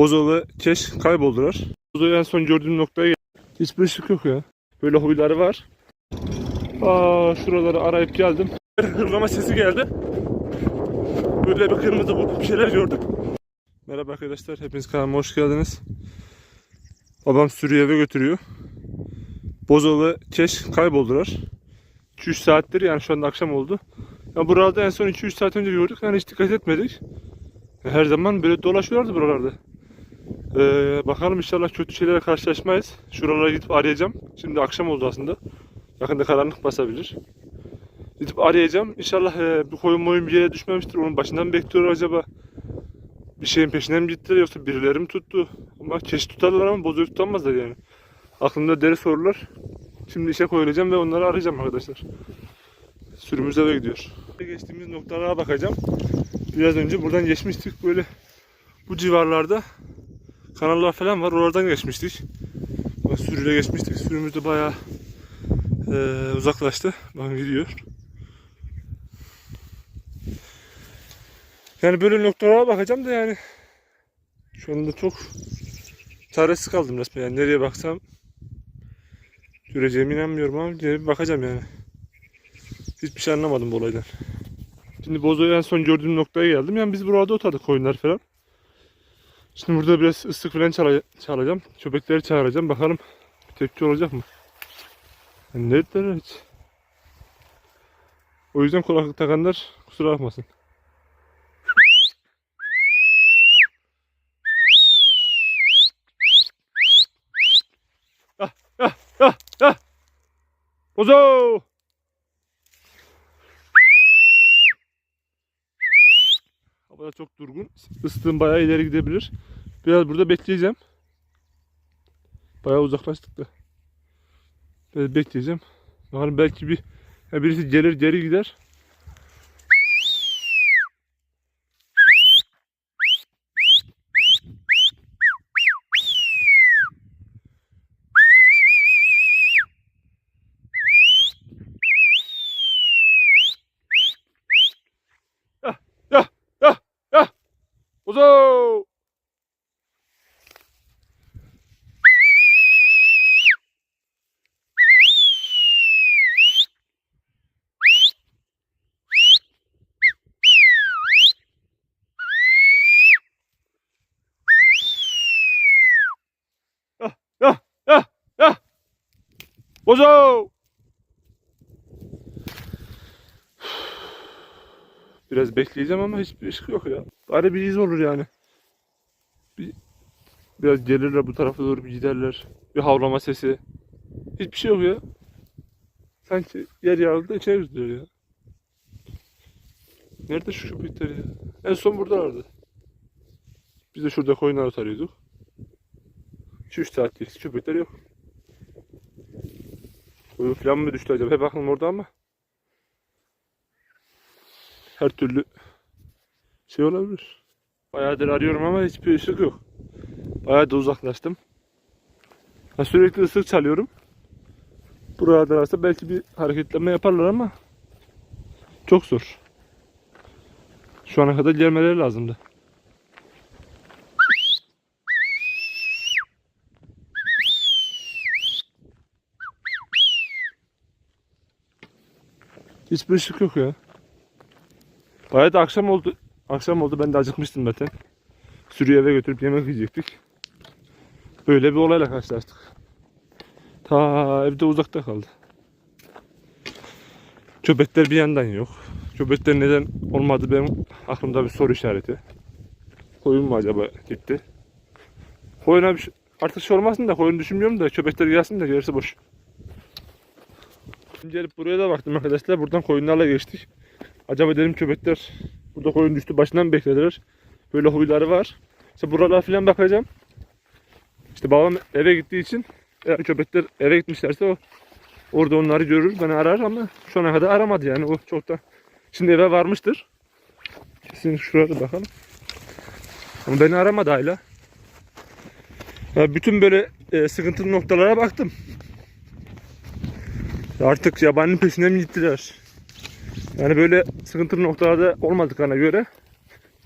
Bozo ve Keş kayboldular. Bozo'yu en son gördüğüm noktaya geldim. Hiçbir ışık yok ya. Böyle huyları var. Aa, şuraları arayıp geldim. Hırlama sesi geldi. Böyle bir kırmızı bir şeyler gördüm. Merhaba arkadaşlar, hepiniz kanalıma hoş geldiniz. Babam sürüyü eve götürüyor. Bozo ve Keş kayboldular. 2-3 saattir yani şu anda akşam oldu. Ya burada en son 2-3 saat önce gördük yani hiç dikkat etmedik. Her zaman böyle dolaşıyorlardı buralarda. Ee, bakalım inşallah kötü şeylere karşılaşmayız. Şuralara gidip arayacağım. Şimdi akşam oldu aslında. Yakında karanlık basabilir. Gidip arayacağım. İnşallah e, bir koyun moyun bir yere düşmemiştir. Onun başından bekliyor acaba? Bir şeyin peşinden mi gittiler yoksa birileri mi tuttu? Ama keş tutarlar ama bozuyu tutamazlar yani. Aklımda deri sorular. Şimdi işe koyulacağım ve onları arayacağım arkadaşlar. Sürümüz eve gidiyor. Geçtiğimiz noktalara bakacağım. Biraz önce buradan geçmiştik böyle bu civarlarda kanallar falan var. Oralardan geçmiştik. Sürüyle geçmiştik. Sürümüz de bayağı eee, uzaklaştı. Bakın gidiyor. Yani böyle noktalara bakacağım da yani şu anda çok çaresiz kaldım resmen. Yani nereye baksam göreceğime inanmıyorum ama geri bir bakacağım yani. Hiçbir şey anlamadım bu olaydan. Şimdi Bozo'yu en son gördüğüm noktaya geldim. Yani biz burada otladık koyunlar falan. Şimdi burada biraz ıslık falan çala- çalacağım. Köpekleri çağıracağım. Bakalım tepki olacak mı? Yani neredeler hiç? O yüzden kulaklık takanlar kusura bakmasın. Ah, ah, ah, ah. Bozo! Hava çok durgun. Istığım bayağı ileri gidebilir. Biraz burada bekleyeceğim. Bayağı uzaklaştık da. Biraz bekleyeceğim. Bakalım belki bir ya birisi gelir geri gider. Bozo! Ah, ah, ah, ah! Bozo! Biraz bekleyeceğim ama hiçbir ışık yok ya. Bari bir iz olur yani. Bir, biraz gelirler bu tarafa doğru bir giderler. Bir havlama sesi. Hiçbir şey yok ya. Sanki yer yarıldı içeri girdiler ya. Nerede şu köpekler ya? En son buradalardı. Biz de şurada koyunlar arıyorduk. 2-3 saatlik köpekler yok. Koyun falan mı düştü acaba? Hep aklım orada ama. Her türlü şey olabilir. Bayağıdır arıyorum ama hiçbir ışık yok. Bayağı da uzaklaştım. Ha, sürekli ıslık çalıyorum. Burada ararsa belki bir hareketlenme yaparlar ama çok zor. Şu ana kadar gelmeleri lazımdı. Hiçbir ışık yok ya. Bayağı da akşam oldu. Akşam oldu ben de acıkmıştım zaten. Sürüyü eve götürüp yemek yiyecektik. Böyle bir olayla karşılaştık. Ta evde uzakta kaldı. Köpekler bir yandan yok. Köpekler neden olmadı benim aklımda bir soru işareti. Koyun mu acaba gitti? Koyuna bir şey, artık şey olmasın da koyun düşünmüyorum da köpekler gelsin de gerisi boş. Şimdi gelip buraya da baktım arkadaşlar. Buradan koyunlarla geçtik. Acaba dedim köpekler burada koyun düştü başından mı beklediler. Böyle huyları var. İşte buralara falan bakacağım. İşte babam eve gittiği için eğer köpekler eve gitmişlerse o orada onları görür beni arar ama şu ana kadar aramadı yani o çok da şimdi eve varmıştır. Kesin şurada bakalım. Ama beni aramadı hala. Ya bütün böyle e, sıkıntılı noktalara baktım. Artık yabaninin peşinden mi gittiler? Yani böyle sıkıntılı noktalarda olmadıklarına göre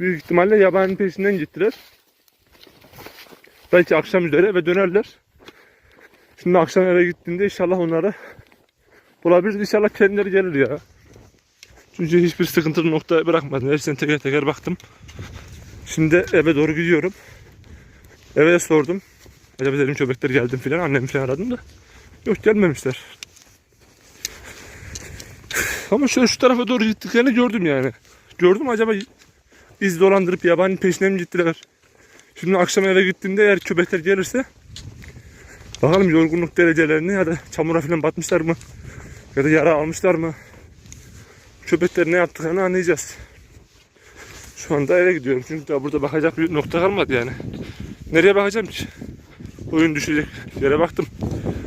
büyük ihtimalle yabaninin peşinden gittiler. Belki akşam üzere eve dönerler. Şimdi akşam eve gittiğinde inşallah onları bulabiliriz. İnşallah kendileri gelir ya. Çünkü hiçbir sıkıntılı nokta bırakmadım. Hepsine teker teker baktım. Şimdi eve doğru gidiyorum. Eve de sordum. Acaba dedim köpekler geldim filan. Annemi filan aradım da. Yok gelmemişler. Ama şöyle şu tarafa doğru gittiklerini gördüm yani. Gördüm acaba iz dolandırıp yabancı peşine mi gittiler? Şimdi akşam eve gittiğimde eğer köpekler gelirse bakalım yorgunluk derecelerini ya da çamura falan batmışlar mı? Ya da yara almışlar mı? Köpekler ne yaptıklarını anlayacağız. Şu anda eve gidiyorum çünkü daha burada bakacak bir nokta kalmadı yani. Nereye bakacağım ki? Oyun düşecek yere baktım.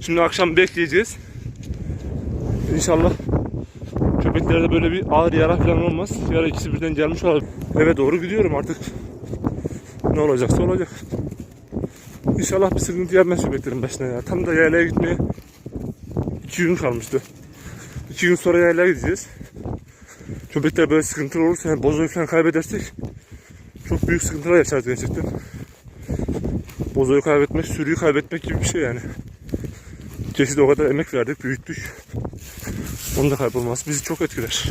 Şimdi akşam bekleyeceğiz. İnşallah köpeklerde böyle bir ağır yara falan olmaz. Yara ikisi birden gelmiş olabilir. Eve doğru gidiyorum artık. Ne olacaksa olacak. İnşallah bir sıkıntı yapmaz köpeklerin başına ya. Tam da yaylaya gitmeye iki gün kalmıştı. İki gün sonra yaylaya gideceğiz. Köpekler böyle sıkıntılı olursa yani bozoyu falan kaybedersek çok büyük sıkıntılar yaşarız gerçekten. Bozoyu kaybetmek, sürüyü kaybetmek gibi bir şey yani. Kesin o kadar emek verdik, büyüttük. Onun da kaybolması bizi çok etkiler.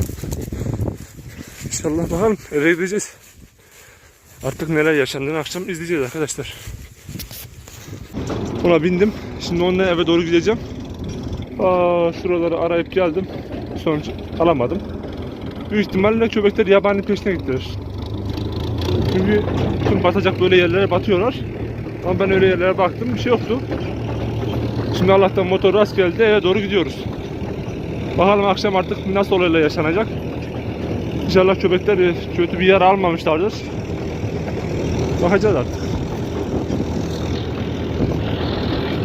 İnşallah bakalım eve gideceğiz. Artık neler yaşandığını akşam izleyeceğiz arkadaşlar. Ona bindim. Şimdi onunla eve doğru gideceğim. Aa, şuraları arayıp geldim. Sonuç alamadım. Büyük ihtimalle köpekler yabani peşine gittiler. Çünkü tüm batacak böyle yerlere batıyorlar. Ama ben öyle yerlere baktım bir şey yoktu. Şimdi Allah'tan motor rast geldi eve doğru gidiyoruz. Bakalım akşam artık nasıl olayla yaşanacak. İnşallah köpekler kötü bir yer almamışlardır. Bakacağız artık.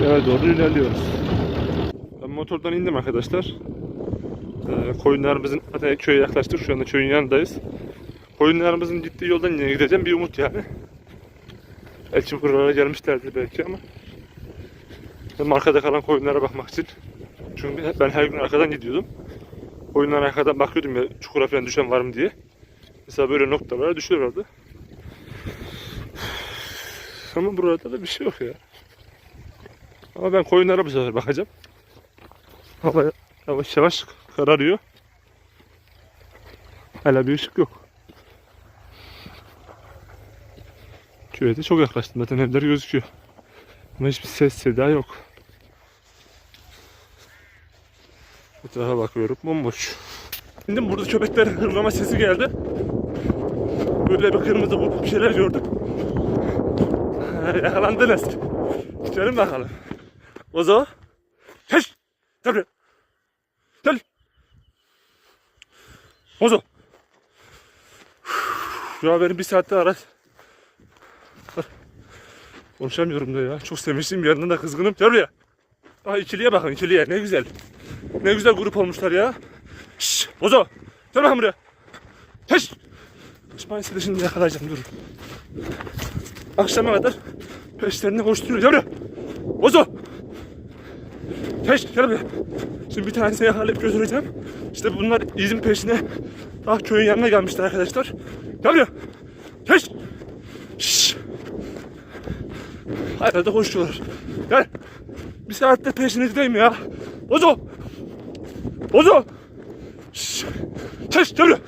Eve doğru ilerliyoruz. Ben motordan indim arkadaşlar. Ee, koyunlarımızın zaten köye yaklaştık. Şu anda köyün yanındayız. Koyunlarımızın gittiği yoldan yine gideceğim. Bir umut yani. Belki buralara gelmişlerdir belki ama. Hem arkada kalan koyunlara bakmak için. Çünkü ben her gün arkadan gidiyordum. Koyunlara arkadan bakıyordum ya çukura falan düşen var mı diye. Mesela böyle noktalara düşüyorlardı. Ama burada da bir şey yok ya. Ama ben koyunlara bu sefer bakacağım. Hava yavaş yavaş kararıyor. Hala bir ışık yok. Köye de çok yaklaştım zaten evler gözüküyor. Ama hiçbir ses seda yok. Etrafa bakıyorum bomboş. Şimdi burada köpekler hırlama sesi geldi. Böyle bir kırmızı bir şeyler gördüm. Yakalandınız. Gelin bakalım. Ozo. Geç. Gel buraya. Gel. Ozo. Ya benim bir saatte ara. Konuşamıyorum da ya. Çok sevinçliyim. Yanından da kızgınım. Gel buraya. Aa ikiliye bakın ikiliye. Ne güzel. Ne güzel grup olmuşlar ya. Şşş. Ozo. Gel bakın buraya. Geç. Kaçmayın sizi şimdi yakalayacağım. Dur. Akşama kadar peşlerine koşturuyor. Gel buraya. Ozo. Geç. Gel buraya. Şimdi bir tanesini yakalayıp götüreceğim. İşte bunlar izin peşine daha köyün yanına gelmişler arkadaşlar. Gel buraya. Şşş. Hala da koşuyorlar. Gel. Bir saatte peşinizdeyim ya. Ozo. Ozo. Şşş. Gel buraya.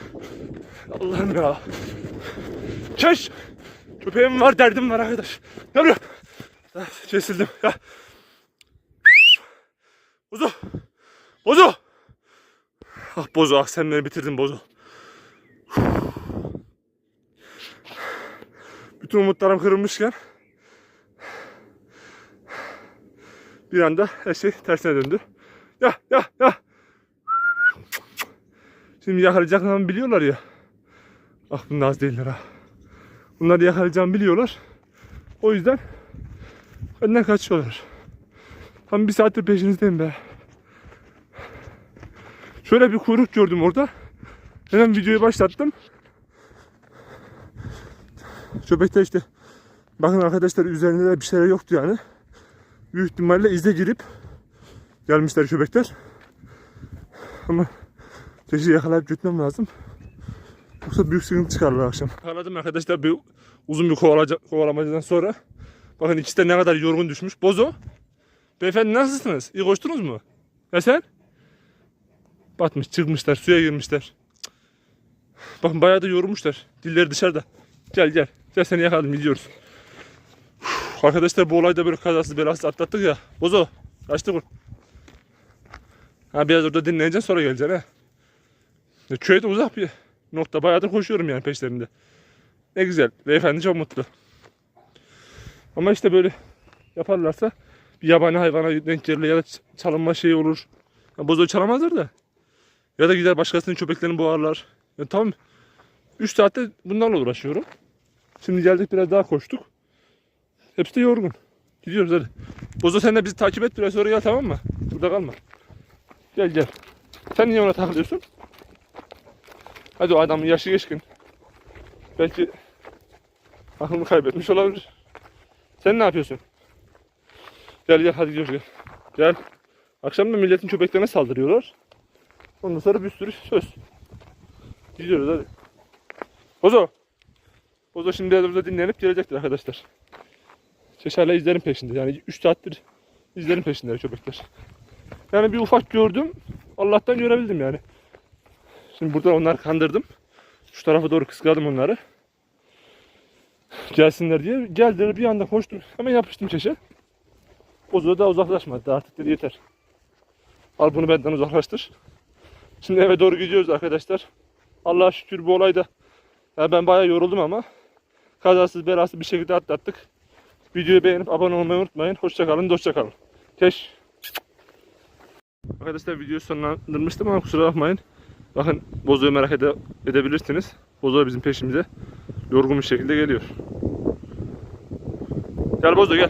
Allah'ım ya. Keş. Köpeğim var, derdim var arkadaş. Buraya. Ah, Kesildim. Ya. Bozo. Bozo. Ah Bozo, ah sen beni bitirdin Bozo. Bütün umutlarım kırılmışken bir anda her şey tersine döndü. Ya ya ya. Şimdi yakalayacaklarını biliyorlar ya. Ah bunlar az değiller ha. Bunları yakalayacağımı biliyorlar. O yüzden benden kaçıyorlar. Tam bir saattir peşinizdeyim be. Şöyle bir kuyruk gördüm orada. Hemen videoyu başlattım. Köpekte işte bakın arkadaşlar üzerinde de bir şeyler yoktu yani. Büyük ihtimalle ize girip gelmişler köpekler. Ama keşke yakalayıp götürmem lazım. Yoksa büyük sıkıntı çıkarlar akşam. Anladım arkadaşlar bir uzun bir kovalamacadan sonra Bakın ikisi de ne kadar yorgun düşmüş. Bozo. Beyefendi nasılsınız? İyi koştunuz mu? Ya sen? Batmış çıkmışlar suya girmişler. Bakın bayağı da yorulmuşlar. Dilleri dışarıda. Gel gel. Gel seni yakaladım gidiyoruz. Uf, Arkadaşlar bu olayda böyle kazasız belasız atlattık ya. Bozo. Kaçtı kur. Ha biraz orada dinleneceksin sonra geleceksin ha. Ya Köye de uzak bir nokta. Bayağıdır koşuyorum yani peşlerinde. Ne güzel. Beyefendi çok mutlu. Ama işte böyle yaparlarsa bir yabani hayvana denk gelirler ya da çalınma şeyi olur. Ya bozo çalamazlar da. Ya da gider başkasının köpeklerini boğarlar. Ya tamam. 3 saatte bunlarla uğraşıyorum. Şimdi geldik biraz daha koştuk. Hepsi de yorgun. Gidiyoruz hadi. Bozo sen de bizi takip et biraz sonra gel tamam mı? Burada kalma. Gel gel. Sen niye ona takılıyorsun? Hadi o adamın yaşı geçkin. Belki aklını kaybetmiş olabilir. Sen ne yapıyorsun? Gel gel hadi gidiyoruz gel. Gel. Akşam da milletin köpeklerine saldırıyorlar. Ondan sonra bir sürü söz. Gidiyoruz hadi. Bozo. Bozo şimdi burada dinlenip gelecektir arkadaşlar. Şeşerle izlerin peşinde. Yani 3 saattir izlerin peşinde köpekler. Yani bir ufak gördüm. Allah'tan görebildim yani. Şimdi burada onları kandırdım. Şu tarafa doğru kıskaladım onları. Gelsinler diye. Geldiler bir anda koştum. Hemen yapıştım çeşe. Bozo da uzaklaşmadı. Artık dedi yeter. Al bunu benden uzaklaştır. Şimdi eve doğru gidiyoruz arkadaşlar. Allah'a şükür bu olayda. Ya ben bayağı yoruldum ama kazasız belasız bir şekilde atlattık. Videoyu beğenip abone olmayı unutmayın. Hoşçakalın, hoşçakalın. Keş. Arkadaşlar videoyu sonlandırmıştım ama kusura bakmayın. Bakın Bozo'yu merak ede- edebilirsiniz. Bozo bizim peşimize yorgun bir şekilde geliyor. Gel Bozo gel.